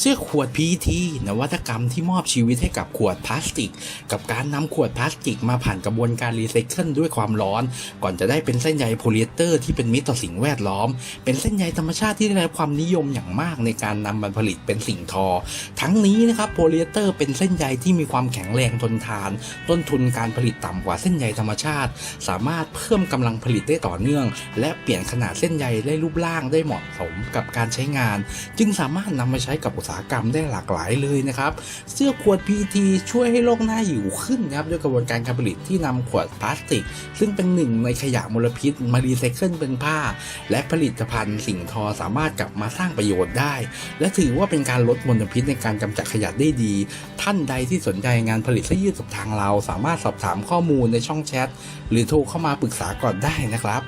เสื้อขวด PET นวัตกรรมที่มอบชีวิตให้กับขวดพลาสติก กับการนำขวดพลาสติกมาผ่านกระบวนการรีไซเคิลด้วยความร้อน ก่อนจะได้เป็นเส้นใยโพลีเอสเตอร์ที่เป็นมิตรต่อสิ่งแวดล้อม เป็นเส้นใยธรรมชาติที่ได้รับความนิยมอย่างมากในการนำมาผลิตเป็นสิ่งทอ ทั้งนี้นะครับโพลีเอสเตอร์เป็นเส้นใยที่มีความแข็งแรงทนทาน ต้นทุนการผลิตต่ำกว่าเส้นใยธรรมชาติ สามารถเพิ่มกำลังผลิตได้ต่อเนื่อง และเปลี่ยนขนาดเส้นใยได้รูปร่างได้เหมาะสมกับการใช้งาน จึงสามารถนำมาใช้กับอุตสาหกรรมได้หลากหลายเลยนะครับ เสื้อขวด PET ช่วยให้โลกหน้าอยู่ขึ้นนะครับด้วยกระบวนการการผลิตที่นำขวดพลาสติก ซึ่งเป็นหนึ่งในขยะมลพิษมารีไซเคิลเป็นผ้า และผลิตภัณฑ์สิ่งทอสามารถกลับมาสร้างประโยชน์ได้ และถือว่าเป็นการลดมลพิษในการกำจัดขยะได้ดี ท่านใดที่สนใจงานผลิตเสื้อยืดกับทางเราสามารถสอบถามข้อมูลในช่องแชท หรือโทรเข้ามาปรึกษาก่อนได้นะครับ